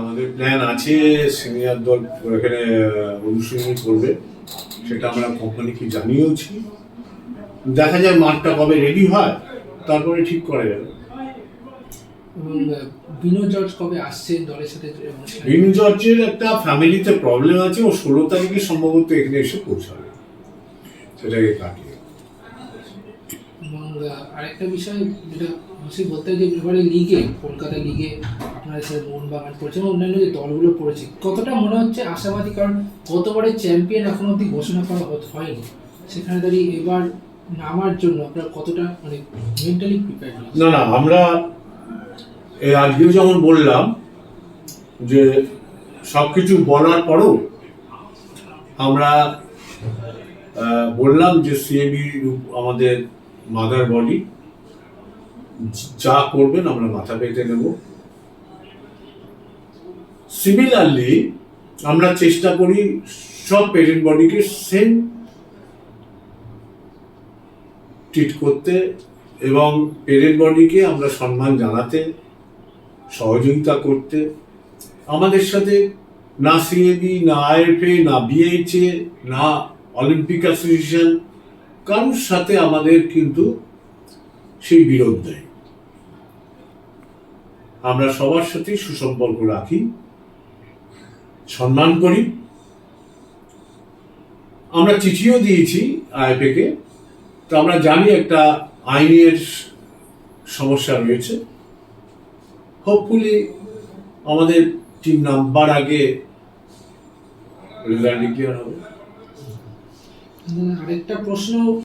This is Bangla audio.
আমাদের প্ল্যান আছে সিনিয়র দল এখানে অনুশীলন করবে। সেটা আমরা কোম্পানিকে জানিয়েওছি। দেখা যায় মাঠটা কবে রেডি হয় তারপরে ঠিক করা যাবে। বিনো জর্জ কবে আসছে দলের সাথে? জর্জের একটা ফ্যামিলিতে প্রবলেম আছে ও ষোলো তারিখে সম্ভবত এখানে এসে পৌঁছাবে। সেটাকে কাটিয়ে। আরেকটা বিষয় যেটা বেশি বলতে যে এবারে লিগে কলকাতা লিগে আপনারা স্যার মোহনবাগান পড়েছে এবং অন্যান্য যে দলগুলো পড়েছে, কতটা মনে হচ্ছে আশাবাদী? কারণ গতবারের চ্যাম্পিয়ন এখন অবধি ঘোষণা করা হয়নি। সেখানে দাঁড়িয়ে এবার নামার জন্য আপনারা কতটা মানে মেন্টালি প্রিপেয়ার না না, আমরা এই আজকেও যেমন বললাম যে সব কিছু বলার পরও আমরা বললাম যে সিএবি আমাদের মাদার বডি, যা করবেন আমরা মাথা পেতে নেব সিমিলারলি আমরা চেষ্টা করি সব পেরেন্ট বডিকে সেম ট্রিট করতে এবং পেরেন্ট বডিকে আমরা সম্মান জানাতে, সহযোগিতা করতে। আমাদের সাথে না সিএবি না আইএফএ না বিএইচএ না অলিম্পিক অ্যাসোসিয়েশন কারোর সাথে আমাদের কিন্তু সেই বিরোধ নেই? আমরা সবার সাথেই সুসম্পর্ক রাখি, সম্মান করি। আমরা চিঠিও দিয়েছি আইএফএকে। তো আমরা জানি একটা আইনের সমস্যা রয়েছে। হোপফুলি আমাদের টিম নাম্বার আগে রেজাল্ট ডিক্লেয়ার হবে। আরেকটা প্রশ্ন